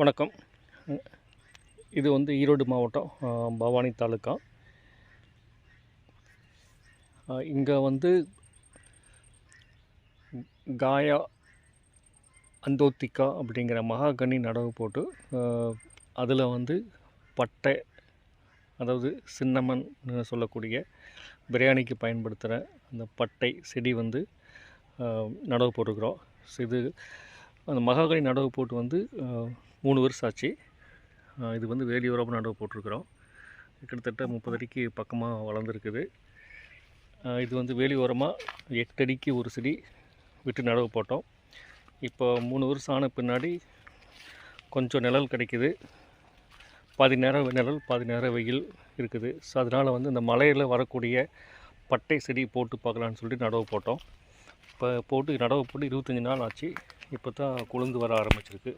வணக்கம். இது வந்து ஈரோடு மாவட்டம் பவானி தாலுக்கா இங்கே வந்து காயா அந்தோத்திக்கா அப்படிங்கிற மகாகனி நடவு போட்டு அதில் வந்து பட்டை அதாவது சின்னமன் சொல்லக்கூடிய பிரியாணிக்கு பயன்படுத்துகிற அந்த பட்டை செடி வந்து நடவு போட்டுருக்குறோம். ஸோ இது அந்த மகாகனி நடவு போட்டு வந்து மூணு வருஷம் ஆச்சு. இது வந்து வேலியோரமாக நடவு போட்டிருக்கிறோம். கிட்டத்தட்ட முப்பது அடிக்கு பக்கமாக வளர்ந்துருக்குது. இது வந்து வேலியோரமாக எட்டு அடிக்கு ஒரு செடி விட்டு நடவு போட்டோம். இப்போ மூணு வருஷம் ஆன பின்னாடி கொஞ்சம் நிழல் கிடைக்குது. பாதி நேரம் நிழல் பாதி நேரம் வெயில் இருக்குது. ஸோ அதனால் வந்து இந்த மலையில் வரக்கூடிய பட்டை செடி போட்டு பார்க்கலான்னு சொல்லிட்டு நடவு போட்டோம். இப்போ போட்டு நடவு போட்டு இருபத்தஞ்சி நாள் ஆச்சு. இப்போ தான் குழுந்து வர ஆரம்பிச்சிருக்கு.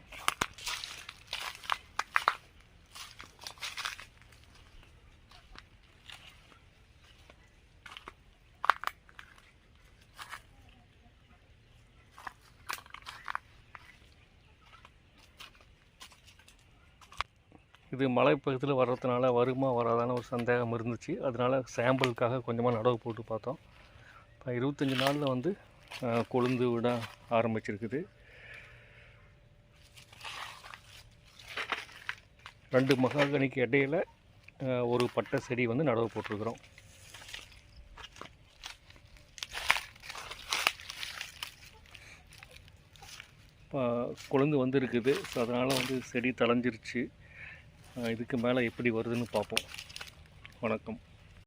இது மலைப்பகுதியில் வர்றதுனால வருமா வராதான ஒரு சந்தேகம் இருந்துச்சு. அதனால் சாம்பிளுக்காக கொஞ்சமாக நடவு போட்டு பார்த்தோம். இப்போ இருபத்தஞ்சி நாளில் வந்து கொழுந்து விட ஆரம்பிச்சிருக்குது. ரெண்டு மகாகனிக்கு இடையில ஒரு பட்டை செடி வந்து நடவு போட்டிருக்கிறோம். இப்போ கொழுந்து வந்திருக்குது. ஸோ அதனால் வந்து செடி தளைஞ்சிருச்சு இதுக்கு மேலே எப்படி வருதுன்னு பார்ப்போம். வணக்கம்.